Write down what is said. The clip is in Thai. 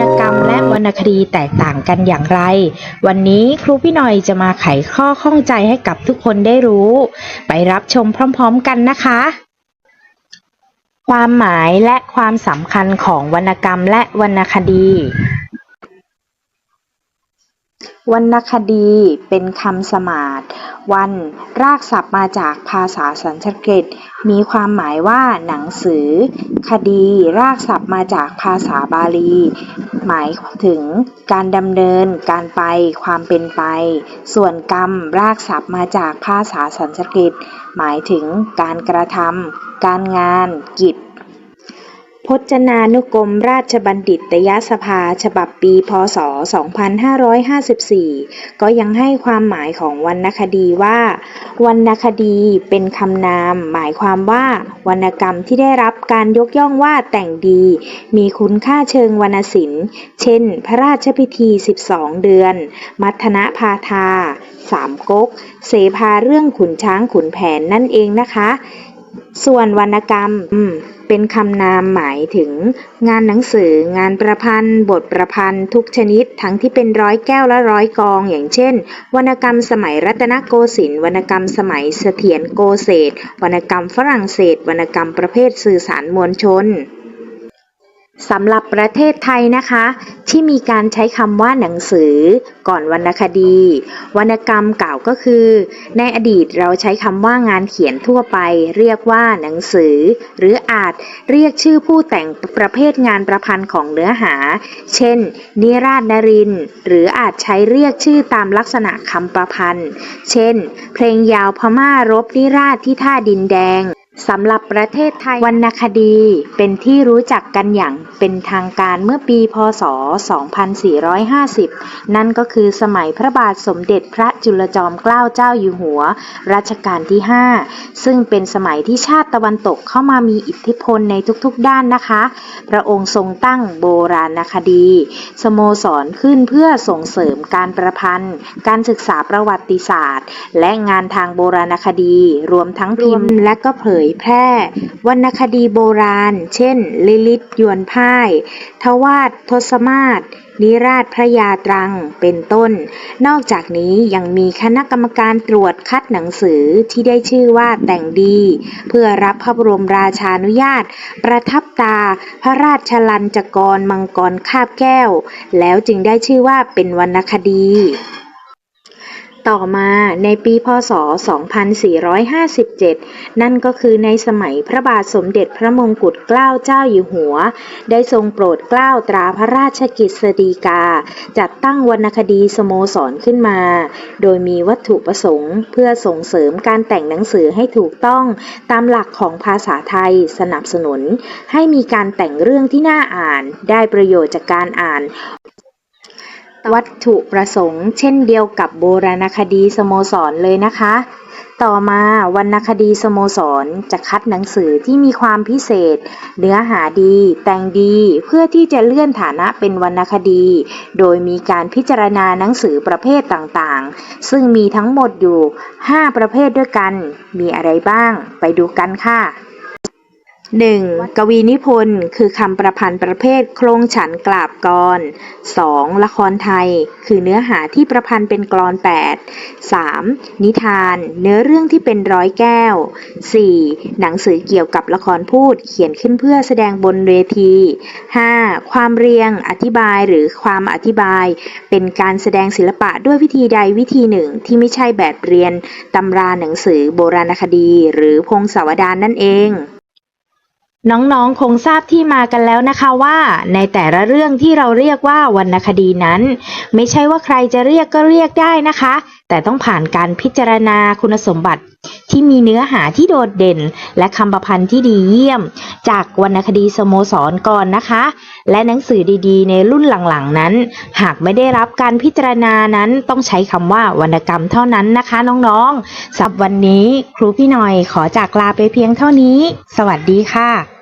ณกรรมและวรรณคดีแตกต่างกันอย่างไร วันนี้ครูพี่หน่อยจะมาไขข้อข้องใจให้กับทุกคนได้รู้ ไปรับชมพร้อม ๆ กันนะคะ ความหมายและความสำคัญของวรรณกรรมและวรรณคดีวรรณคดีเป็นคำสมาร์ท วัน รากศัพท์มาจากภาษาสันสกฤต มีความหมายว่าหนังสือ คดี รากศัพท์มาจากภาษาบาลี หมายถึงการดำเนิน การไป ความเป็นไป ส่วนกรรม รากศัพท์มาจากภาษาสันสกฤต หมายถึงการกระทำการงาน กิจ พจนานุกรมราชบัณฑิตยสภา ฉบับปี พศ 2554 ก็ยังให้ความหมายของวรรณคดีว่า วรรณคดีเป็นคำนาม หมายความว่า วรรณกรรมที่ได้รับการยกย่องว่าแต่งดี มีคุณค่าเชิงวรรณศิลป์ เช่น พระราชพิธี 12 เดือน มัทนพาทาสามก๊ก เสภาเรื่องขุนช้างขุนแผนนั่นเองนะคะ ส่วนวรรณกรรมเป็นคำนามหมายถึง งานหนังสือ งานประพันธ์ บทประพันธ์ ทุกชนิด ทั้งที่เป็นร้อยแก้วและร้อยกอง อย่างเช่น วรรณกรรมสมัยรัตนโกสินทร์วรรณกรรมสมัยเสถียรโกเศสวรรณกรรมฝรั่งเศส วรรณกรรมประเภทสื่อสารมวลชน สำหรับประเทศไทยนะคะ ที่มีการใช้คำว่าหนังสือ ก่อนวรรณคดี วรรณกรรมเก่าก็คือ ในอดีตเราใช้คำว่างานเขียนทั่วไป เรียกว่าหนังสือ หรืออาจเรียกชื่อผู้แต่งประเภทงานประพันธ์ของเนื้อหา เช่น นิราชนรินทร์หรืออาจใช้เรียกชื่อตามลักษณะคำประพันธ์ เช่น เพลงยาวพม่ารบนิราชที่ท่าดินแดง สำหรับประเทศไทยวรรณคดีเป็นที่รู้จักกันอย่างเป็นทางการเมื่อปี พศ 2450 นั่นก็คือสมัยพระบาทสมเด็จพระจุลจอมเกล้าเจ้าอยู่หัว รัชกาลที่ 5 ซึ่งเป็นสมัยที่ชาติตะวันตกเข้ามามีอิทธิพลในทุกๆด้านนะคะ พระองค์ทรงตั้งโบราณคดี สโมสรขึ้นเพื่อส่งเสริมการประพันธ์ การศึกษาประวัติศาสตร์ และงานทางโบราณคดี รวมทั้งพิมพ์และก็เผยยแพร่ วรรณคดีโบราณ เช่น ลิลิตยวนพ่าย ทวาดทศมาศนิราชพระยาตรังเป็นต้น นอกจากนี้ยังมีคณะกรรมการตรวจคัดหนังสือที่ได้ชื่อว่าแต่งดี เพื่อรับพระบรมราชานุญาต ประทับตาพระราชลัญจกรมังกรคาบแก้ว แล้วจึงได้ชื่อว่าเป็นวรรณคดี ต่อมาในปีพศ 2457 นั่นก็คือในสมัยพระบาทสมเด็จพระมงกุฎเกล้าเจ้าอยู่หัว ได้ทรงโปรดเกล้าตราพระราชกิจสฎีกา จัดตั้งวรรณคดีสโมสรขึ้นมา โดยมีวัตถุประสงค์เพื่อส่งเสริมการแต่งหนังสือให้ถูกต้องตามหลักของภาษาไทยสนับสนุน ให้มีการแต่งเรื่องที่น่าอ่านได้ประโยชน์จากการอ่าน วัตถุประสงค์ เช่นเดียวกับโบราณคดีสโมสรเลยนะคะ ต่อมาวรรณคดีสโมสรจะคัดหนังสือที่มีความพิเศษ เนื้อหาดี แต่งดีเพื่อที่จะเลื่อนฐานะเป็นวรรณคดี โดยมีการพิจารณาหนังสือประเภทต่างๆ ซึ่งมีทั้งหมดอยู่ 5 ประเภทด้วยกัน มีอะไรบ้าง ไปดูกันค่ะ 1. กวีนิพนธ์ คือคำประพันธ์ประเภทโครงฉันกราบกร 2. ละครไทย คือเนื้อหาที่ประพันธ์เป็นกลอน 8 3. นิทาน เนื้อเรื่องที่เป็นร้อยแก้ว 4. หนังสือเกี่ยวกับละครพูด เขียนขึ้นเพื่อแสดงบนเวที 5. ความเรียง อธิบายหรือความอธิบาย เป็นการแสดงศิลปะด้วยวิธีใดวิธีหนึ่งที่ไม่ใช่แบบเรียนตำราหนังสือโบราณคดี หรือพงศาวดารนั่นเอง น้องๆ คงทราบที่มากันแล้วนะคะว่าในแต่ละเรื่องที่เราเรียกว่าวรรณคดีนั้น ไม่ใช่ว่าใครจะเรียกก็เรียกได้นะคะ แต่ต้องผ่านการพิจารณาคุณสมบัติ ที่มีเนื้อหาที่โดดเด่น และคำประพันธ์ที่ดีเยี่ยม จากวรรณคดีสโมสรก่อนนะคะ และหนังสือดีๆ ในรุ่นหลังๆนั้น หากไม่ได้รับการพิจารณานั้นต้องใช้คำว่าวรรณกรรมเท่านั้นนะคะน้องๆสับวันนี้ครูพี่หน่อยขอจากลาไปเพียงเท่านี้ สวัสดีค่ะ